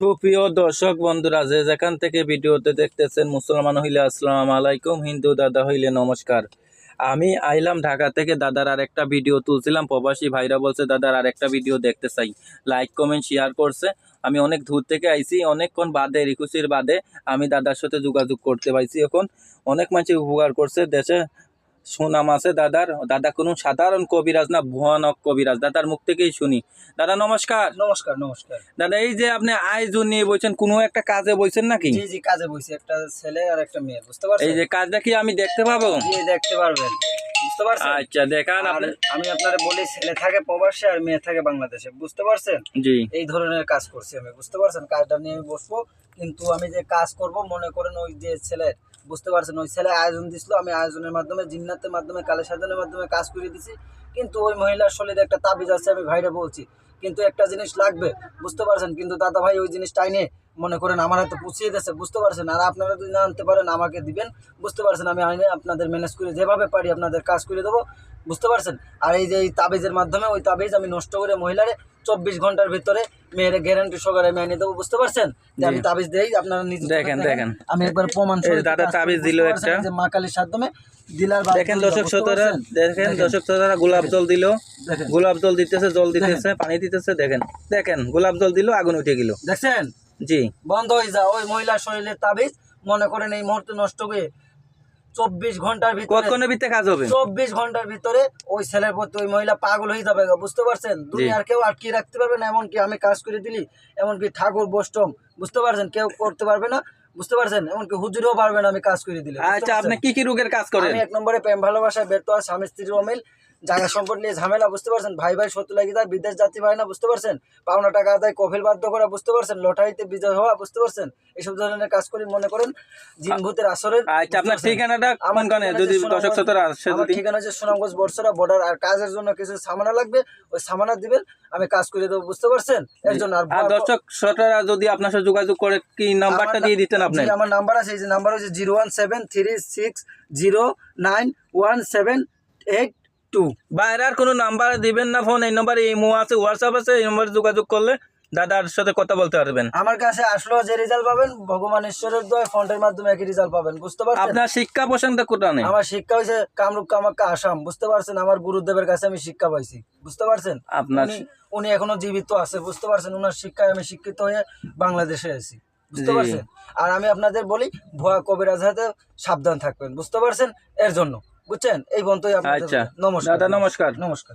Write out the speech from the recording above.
সুপ্রিয় দর্শক বন্ধুরা, যে যেখান থেকে ভিডিওতে দেখতেছেন, মুসলমান হইলে আসসালাম আলাইকুম, হিন্দু দাদা হইলে নমস্কার। আমি আইলাম ঢাকা থেকে দাদার আর একটা ভিডিও তুলছিলাম, প্রবাসী ভাইরা বলছে, দাদার আর একটা ভিডিও দেখতে চাই। লাইক কমেন্ট শেয়ার করছে। আমি অনেক দূর থেকে আইছি, অনেকক্ষণ বাদে, রিকুশির বাদে আমি দাদার সাথে যোগাযোগ করতে পাইছি এখন। অনেক মানুষ উপকার করছে, দেশে সুনাম আছে দাদার। দাদা কোনো সাধারণ কবিরাজ না ভয়ানক কবিরাজ। দাদার মুখ থেকেই শুনি। দাদা নমস্কার। নমস্কার নমস্কার। দাদা এই যে আপনি আয়োজন নিয়ে বলছেন কোনো একটা কাজে বলছেন নাকি? জি জি কাজে বলছি একটা ছেলে আর একটা মেয়ে বুঝতে পারছেন? এই যে কাজটা কি আমি দেখতে পাবো? জি দেখতে পারবেন। বুঝতে পারছেন? আচ্ছা দেখান আপনি। আমি আপনারে বলি ছেলে থাকে প্রবাসে আর মেয়ে থাকে বাংলাদেশে বুঝতে পারছেন? জি। এই ধরনের কাজ করছি আমি বুঝতে পারছেন? কাজটা নিয়ে আমি বসবো কিন্তু আমি যে কাজ করব মনে করেন ওই যে ছেলে বুঝতে পারছেন? ওই ছেলে আয়োজন দিছিল আমি আয়োজনের মাধ্যমে জিন্নাতের মাধ্যমে কালে সাধনের মাধ্যমে কাজ করে দিছি কিন্তু ওই মহিলার শরীরে একটা তাবিজ আছে আমি ভাইরা বলছি। কিন্তু একটা জিনিস লাগবে, বুঝতে পারছেন? কিন্তু দাদা ভাই ওই জিনিসটা আইনে মনে করেন আমার হাতে পুষিয়ে দিয়েছে, বুঝতে পারছেন? আর আপনারা যদি না আনতে পারেন, আমাকে দিবেন, বুঝতে পারছেন? আমি আইনে আপনাদের ম্যানেজ করে যেভাবে পারি আপনাদের কাজ করে দেবো। বুঝতে পারছেন? আর এই যে এই তাবিজের মাধ্যমে ওই তাবিজ আমি নষ্ট করে মহিলারে চব্বিশ ঘণ্টার ভিতরে মেয়ের গ্যারান্টি সহকারে আমি এনে দেবো বুঝতে পারছেন? আমি তাবিজ দেই আপনারা নিজে দেখেন, দেখেন। আমি একবার প্রমাণ দাদা তাবিজ দিল একটা। যে মা কালীর মাধ্যমে দিলার দেখেন দর্শক শ্রোতারা দেখেন। দর্শক শ্রোতারা গোলাপ জল দিল। গোলাপ জল দিতেছে জল দিতেছে পানি দিতেছে দেখেন। দেখেন গোলাপ জল দিল আগুন উঠে গেল। দেখছেন? জি। বন্ধ হয়ে যা ওই মহিলার শরীরের তাবিজ মনে করেন এই মুহূর্তে নষ্ট করে চব্বিশ ঘণ্টার ভিতরে কতক্ষণের ভিতরে কাজ হবে? চব্বিশ ঘণ্টার ভিতরে ওই ছেলের প্রতি ওই মহিলা পাগল হয়ে যাবে বুঝতে পারছেন? দুনিয়ার কেউ আটকে রাখতে পারবে না এমনকি আমি কাজ করে দিলি এমনকি ঠাকুর বষ্টম বুঝতে পারছেন? কেউ করতে পারবে না বুঝতে পারছেন? এমনকি হুজুরও পারবে না আমি কাজ করে দিলে আচ্ছা আপনি কি কি রোগের কাজ করেন? আমি এক নম্বরে প্রেম ভালোবাসা ব্যর্থ স্বামী স্ত্রীর অমিল জায়গা সম্পদ নিয়ে ঝামেলা বুঝতে পারছেন? ভাই ভাই শত্রু লাগি যায় বিদেশ যাত্রী ভাই না বুঝতে পারছেন? পাওনা টাকা আদায় কফিল বাধ্য করা বুঝতে পারছেন? লটারিতে বিজয় হওয়া বুঝতে পারছেন? এইসব ধরনের কাজ করি মনে করেন জিন ভূতের আসরের আচ্ছা আপনার ঠিকানাটা আমার কোন যদি দর্শক শ্রোতারা আসে যদি। ঠিকানা হচ্ছে সুনামগঞ্জ বর্ষরা বর্ডার আর কাজের জন্য কিছু সামানা লাগবে ওই সামানা দিবেন আমি কাজ করে দেবো বুঝতে পারছেন? এর জন্য আর আর দর্শক শ্রোতারা যদি আপনার সাথে যোগাযোগ করে কি নাম্বারটা দিয়ে দিতেন আপনি? আমার নাম্বার আছে এই যে নাম্বার হচ্ছে zero one seven three six zero nine one seven eight two বাইরে আর কোনো নাম্বার দিবেন না ফোন এই নম্বরে ইমো আছে হোয়াটসঅ্যাপ আছে এই নম্বরে যোগাযোগ করলে দাদার সাথে কথা বলতে পারবেন। আমার কাছে আসলেও যে রেজাল্ট পাবেন ভগবান ঈশ্বরের দয় ফন্টের মাধ্যমে একই রেজাল্ট পাবেন বুঝতে পারছেন? আপনার শিক্ষা প্রসঙ্গ কোটা নেই আমার শিক্ষা হয়েছে কামরূপ কামাক্কা আসাম বুঝতে পারছেন? আমার গুরুদেবের কাছে আমি শিক্ষা পাইছি বুঝতে পারছেন? আপনার উনি উনি এখনও জীবিত আছে বুঝতে পারছেন? ওনার শিক্ষায় আমি শিক্ষিত হয়ে বাংলাদেশে আছি বুঝতে পারছেন? আর আমি আপনাদের বলি ভুয়া কবিরাজ হাতে সাবধান থাকবেন বুঝতে পারছেন? এর জন্য। বুঝছেন এই আপনাদের আচ্ছা। নমস্কার দাদা, নমস্কার। নমস্কার